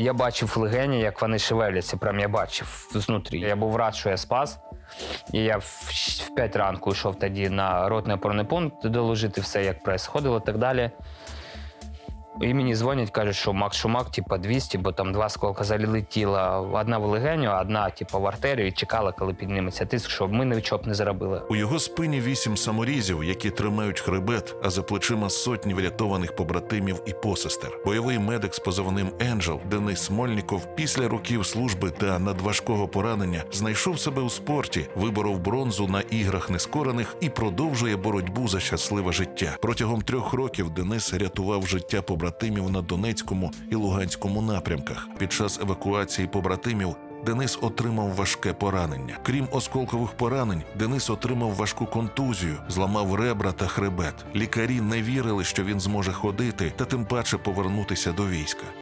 Я бачив легені, як вони шевеляться. Прям я бачив знутрі. Я був рад, що я спас. І я в, щ- в 5 ранку йшов тоді на ротний опорний пункт доложити все, як происходило і так далі. І мені дзвонять, кажуть, що Макс Шумак, типа 200, бо там два сколка залетіла. Одна в легеню, одна, типа, в артерію, і чекала, коли підніметься тиск, щоб ми нічого не заробили. У його спині вісім саморізів, які тримають хребет, а за плечима сотні врятованих побратимів і посестер. Бойовий медик з позивним Енджел Денис Смольніков після років служби та надважкого поранення знайшов себе у спорті, виборов бронзу на іграх нескорених і продовжує боротьбу за щасливе життя. Протягом трьох років Денис рятував життя побратимів на Донецькому і Луганському напрямках. Під час евакуації побратимів Денис отримав важке поранення. Крім осколкових поранень, Денис отримав важку контузію, зламав ребра та хребет. Лікарі не вірили, що він зможе ходити та тим паче повернутися до війська.